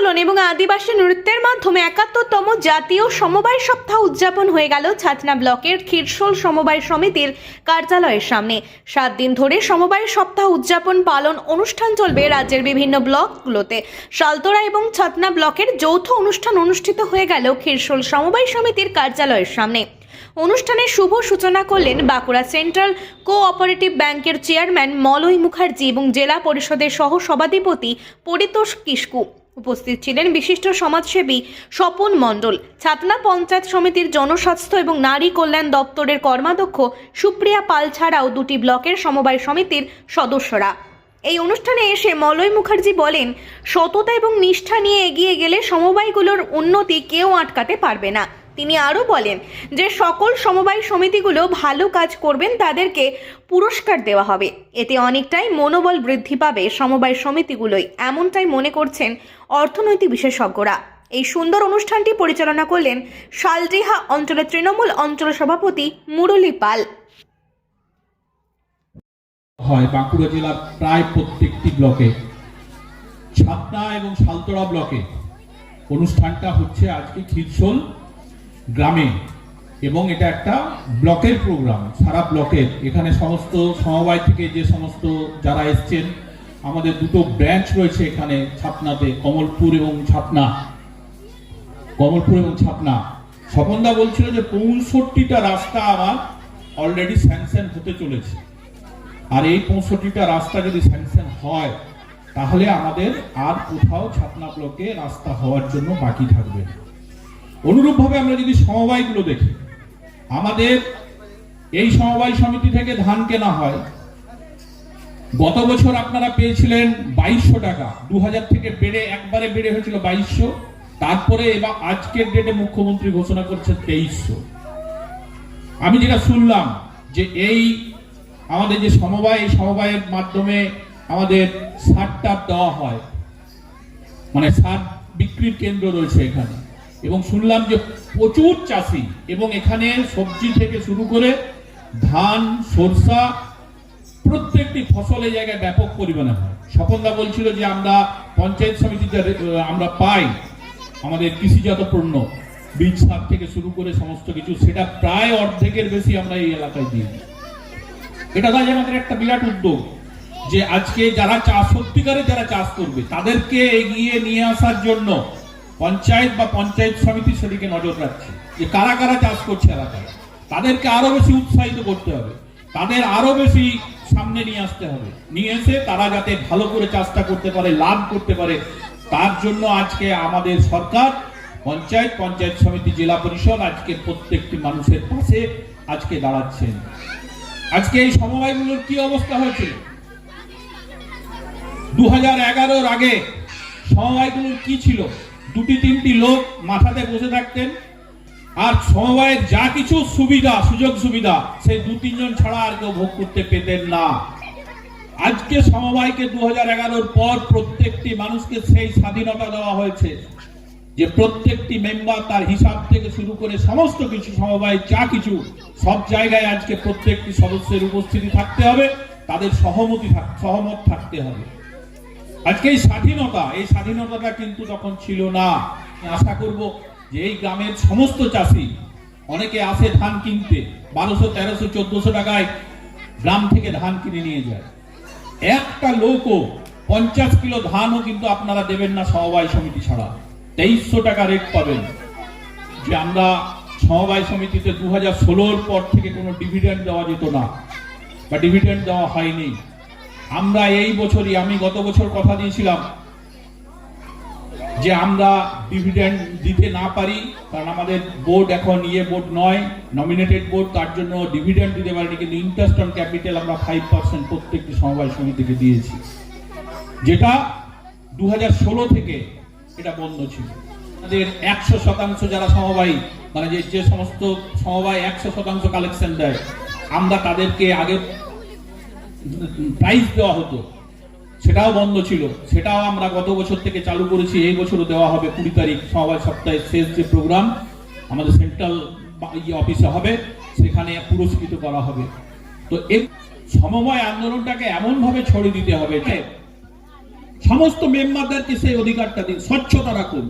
আন্দোলন এবং আদিবাসী নৃত্যের মাধ্যমে একাত্তরতম জাতীয় সমবায় সপ্তাহ উদযাপন হয়ে গেল ছাতনা ব্লকের ক্ষীরসোল সমবায় সমিতির কার্যালয়ের সামনে। সাত দিন ধরে সমবায় সপ্তাহ উদযাপন পালন অনুষ্ঠান চলবে রাজ্যের বিভিন্ন ব্লকগুলোতে। সালতোরা এবং ছাতনা ব্লকের যৌথ অনুষ্ঠান অনুষ্ঠিত হয়ে গেল ক্ষীরসোল সমবায় সমিতির কার্যালয়ের সামনে। অনুষ্ঠানের শুভ সূচনা করলেন বাঁকুড়া সেন্ট্রাল কোঅপারেটিভ ব্যাংকের চেয়ারম্যান মলয় মুখার্জি এবং জেলা পরিষদের সহ সভাধিপতি পরিতোষ কিস্কু উপস্থিত ছিলেন বিশিষ্ট সমাজসেবী স্বপন মণ্ডল, ছাতনা পঞ্চায়েত সমিতির জনস্বাস্থ্য এবং নারী কল্যাণ দপ্তরের কর্মাধ্যক্ষ সুপ্রিয়া পাল ছাড়াও দুটি ব্লকের সমবায় সমিতির সদস্যরা। এই অনুষ্ঠানে এসে মলয় মুখার্জি বলেন, সততা এবং নিষ্ঠা নিয়ে এগিয়ে গেলে সমবায়গুলোর উন্নতি কেউ আটকাতে পারবে না। তিনি আরও বলেন যে সকল সমবায় সমিতিগুলো ভালো কাজ করবেন, তাদেরকে পুরস্কার দেওয়া হবে। এতে অনেকটাই মনোবল বৃদ্ধি পাবে সমবায় সমিতিগুলোই, এমনটাই মনে করছেন অর্থনৈতিক বিশেষজ্ঞরা। এই সুন্দর অনুষ্ঠানটি পরিচালনা করলেন শালডিহা অঞ্চলের তৃণমূল অঞ্চল সভাপতি মুরলী পাল। হয় বাঁকুড়া জেলার প্রায় প্রত্যেকটি ব্লকে ছাতনা এবং সালতোড়া ব্লকে। অনুষ্ঠানটা হচ্ছে আজকে খিরসোল গ্রামে এবং এটা একটা ব্লকের প্রোগ্রাম সারা ব্লকের। এখানে সমস্ত সমবায় থেকে যে সমস্ত যারা এসছেন, আমাদের দুটো ব্রাঞ্চ রয়েছে এখানে, ছাপনাতে, কমলপুর এবং ছাপনা। কমলপুর এবং ছাতনা স্বপনদা বলছিল যে পঁয়ষট্টিটা রাস্তা আমার অলরেডি স্যাংশন হতে চলেছে। আর এই পঁয়ষট্টিটা রাস্তা যদি স্যাংশন হয়, তাহলে আমাদের আর কোথাও ছাপনা ব্লকে রাস্তা হওয়ার জন্য বাকি থাকবে না। অনুরূপভাবে আমরা যদি সমবায়গুলো দেখি, আমাদের এই সমবায় সমিতি থেকে ধান কেনা হয়। গত বছর আপনারা পেয়েছিলেন বাইশশো টাকা। দু হাজার থেকে বেড়ে একবারে বেড়ে হয়েছিল বাইশশো। তারপরে এবার আজকের ডেটে মুখ্যমন্ত্রী ঘোষণা করছে তেইশশো। আমি যেটা শুনলাম যে এই আমাদের যে সমবায় সমবায়ের মাধ্যমে আমাদের সার টাপ দেওয়া হয়। মানে সার বিক্রির কেন্দ্র রয়েছে এখানে। এবং শুনলাম যে প্রচুর চাষি এবং এখানে সবজি থেকে শুরু করে ধান, সরষা, প্রত্যেকটি ফসল এই জায়গায় ব্যাপক পরিমাণে হয়। স্বপনদা বলছিল যে আমরা পঞ্চায়েত সমিতিতে আমরা পাই আমাদের কৃষিজাত পণ্য, বীজ সার থেকে শুরু করে সমস্ত কিছু, সেটা প্রায় অর্ধেকের বেশি আমরা এই এলাকায় দিই। এটা তাই আমাদের একটা বিরাট উদ্যোগ যে আজকে যারা চাষ সত্যিকারে যারা চাষ করবে, তাদেরকে এগিয়ে নিয়ে আসার জন্য পঞ্চায়েত বা পঞ্চায়েত সমিতি সেদিকে নজর রাখছে যে কারা কারা চাষ করছে এলাকায়। তাদেরকে আরও বেশি উৎসাহিত করতে হবে। তাদের আরও বেশি সামনে নিয়ে আসতে হবে। নিয়ে এসে তারা যাতে ভালো করে চাষটা করতে পারে, লাভ করতে পারে, তার জন্য আজকে আমাদের সরকার, পঞ্চায়েত পঞ্চায়েত সমিতি, জেলা পরিষদ আজকে প্রত্যেকটি মানুষের পাশে আজকে দাঁড়াচ্ছেন। আজকে এই সমবায়গুলোর কি অবস্থা হয়েছিল দু হাজার এগারোর আগে সমবায়গুলোর কি ছিল? দুটি তিনটি লোক মাথাতে বসে থাকতেন। আর সমবায়ের যা কিছু সুবিধা, সুযোগ সুবিধা, সেই দু তিনজন ছাড়া আর কেউ ভোগ করতে পেতেন না। আজকে সমবায়কে দু হাজার এগারোর পর প্রত্যেকটি মানুষকে সেই স্বাধীনতা দেওয়া হয়েছে যে প্রত্যেকটি মেম্বার তার হিসাব থেকে শুরু করে সমস্ত কিছু, সমবায় যা কিছু, সব জায়গায় আজকে প্রত্যেকটি সদস্যের উপস্থিতি থাকতে হবে, তাদের সহমতি সহমত থাকতে হবে। আজকে এই স্বাধীনতা, এই স্বাধীনতাটা কিন্তু তখন ছিল না। আশা করব যে এই গ্রামের সমস্ত চাষি, অনেকে আসে ধান কিনতে, বারোশো, তেরোশো, চোদ্দশো টাকায় গ্রাম থেকে ধান কিনে নিয়ে যায়। একটা লোকও পঞ্চাশ কিলো ধানও কিন্তু আপনারা দেবেন না সমবায় সমিতি ছাড়া। তেইশশো টাকা রেট পাবেন। যে আমরা সমবায় সমিতিতে দু হাজার ষোলোর পর থেকে কোনো ডিভিডেন্ড দেওয়া যেত না। বা ডিভিডেন্ড দেওয়া হয়নি। আমরা এই বছরই, আমি গত বছর কথা দিয়েছিলাম যে আমরা ডিভিডেন্ড দিতে না পারি, কারণ আমাদের বোর্ড এখন ইয়ে বোর্ড নয় নমিনেটেড বোর্ড তার জন্য ডিভিডেন্ড দিতে পারিনি, কিন্তু ইন্টারেস্ট অন ক্যাপিটাল আমরা ফাইভ পার্সেন্ট প্রত্যেকটি সমবায় সমিতিকে দিয়েছি। যেটা দু হাজার ষোলো থেকে এটা বন্ধ ছিল। আমাদের একশো শতাংশ যারা সমবায়ী মানে যে যে সমস্ত সমবায় একশো শতাংশ কালেকশন দেয়, আমরা তাদেরকে আগে প্রাইজ দেওয়া হতো। সেটাও বন্ধ ছিল। সেটাও আমরা গত বছর থেকে চালু করেছি। এই বছরও দেওয়া হবে কুড়ি তারিখ সমবায় সপ্তাহের শেষ যে প্রোগ্রাম আমাদের সেন্ট্রাল ইয়ে অফিসে হবে। সেখানে পুরস্কৃত করা হবে। তো এই সমবায় আন্দোলনটাকে এমন ভাবে ছড়িয়ে দিতে হবে সমস্ত মেম্বারদেরকে সেই অধিকারটা দিন। স্বচ্ছতা রাখুন।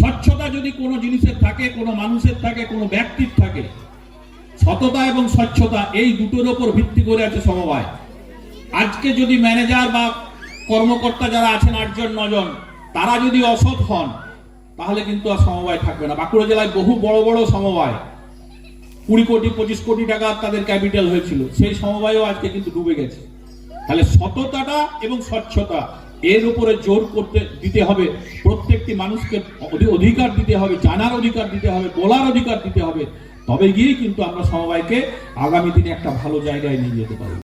স্বচ্ছতা যদি কোনো জিনিসের থাকে, কোনো মানুষের থাকে, কোনো ব্যক্তির থাকে, সততা এবং স্বচ্ছতা, এই দুটোর ওপর ভিত্তি করে আছে সমবায়। আজকে যদি ম্যানেজার বা কর্মকর্তা যারা আছেন আটজন, নজন, তারা যদি অসৎ হন, তাহলে কিন্তু আর সমবায় থাকবে না। বাঁকুড়া জেলায় বহু বড় বড় সমবায়, কুড়ি কোটি, পঁচিশ কোটি টাকা তাদের ক্যাপিটাল হয়েছিল। সেই সমবায়ও আজকে কিন্তু ডুবে গেছে। তাহলে সততাটা এবং স্বচ্ছতা, এর উপরে জোর করতে, দিতে হবে। প্রত্যেকটি মানুষকে অধিকার দিতে হবে, জানার অধিকার দিতে হবে, বলার অধিকার দিতে হবে। তবে গিয়েই কিন্তু আমরা সমবায়কে আগামী দিনে একটা ভালো জায়গায় নিয়ে যেতে পারব